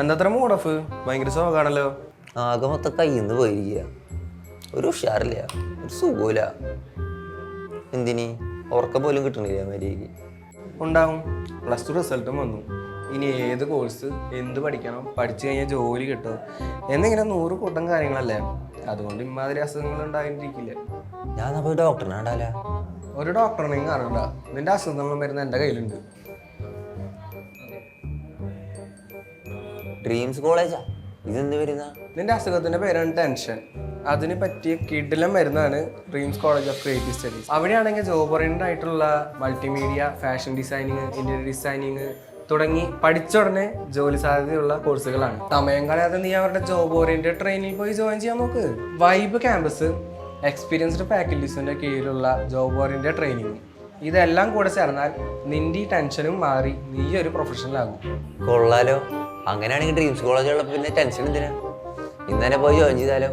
എന്താത്ര മൂടഫ്? ഭയങ്കര സുഖമാണല്ലോ ആകെ മൊത്തം കയ്യിൽ നിന്ന് പോയിരിക്കുക ഒരു ഉഷാറില്ല ഒരു സുഖമില്ല എന്തിനി? ഉറക്കം പോലും കിട്ടണില്ല മര്യാദയ്ക്ക് ഉണ്ടാവും. പ്ലസ് ടു റിസൾട്ടും വന്നു. ഇനി ഏത് കോഴ്സ് എന്ത് പഠിക്കണം? പഠിച്ചു കഴിഞ്ഞാൽ ജോലി കിട്ടും. എന്നിങ്ങനെ നൂറ് കൂട്ടം കാര്യങ്ങളല്ലേ? അതുകൊണ്ട് ഇമാതിരി അസുഖങ്ങൾ ഉണ്ടായിരിക്കില്ല ഞാൻ അപ്പോൾ ഡോക്ടറിനെ ഒരു ഡോക്ടറിനെയും കാണണ്ട. നിന്റെ അസുഖങ്ങളും വരുന്ന എന്റെ കയ്യിലുണ്ട്. ഡ്രീംസ് കോളേജാ ഇതെന്ത് വരുന്ന നിന്റെ അസുഖത്തിന്റെ പേരാണ് ടെൻഷൻ. അതിന് പറ്റിയ കിഡിലം മരുന്നാണ് Dreams College of Creative Studies അവിടെയാണെങ്കിൽ ജോബ് ഓറിയന്റഡ് ആയിട്ടുള്ള multimedia fashion designing interior designing തുടങ്ങി പഠിച്ച ഉടനെ ജോലി സാധ്യതയുള്ള കോഴ്സുകളാണ് സമയം കളയാതെ നീ അവരുടെ ജോബ് ഓറിയന്റഡ് ട്രെയിനിൽ പോയി ജോയിൻ ചെയ്യാൻ നോക്ക്. വൈബ് ക്യാമ്പസ് എക്സ്പീരിയൻസ്ഡ് ഫാക്കൽറ്റീസിന്റെ കീഴിലുള്ള ജോബ് ഓറിയന്റഡ് ട്രെയിനിങ് ഇതെല്ലാം കൂടെ ചേർന്നാൽ നിന്റെ ഈ ടെൻഷനും മാറി നീ ഒരു പ്രൊഫഷണൽ ആകും. കൊള്ളാലോ. അങ്ങനെയാണെങ്കിൽ ഡ്രീംസ് കോളേജ് ഉള്ളപ്പോൾ പിന്നെ ടെൻഷൻ എന്തിനാ? ഇന്ന് തന്നെ പോയി ജോയിൻ ചെയ്താലോ?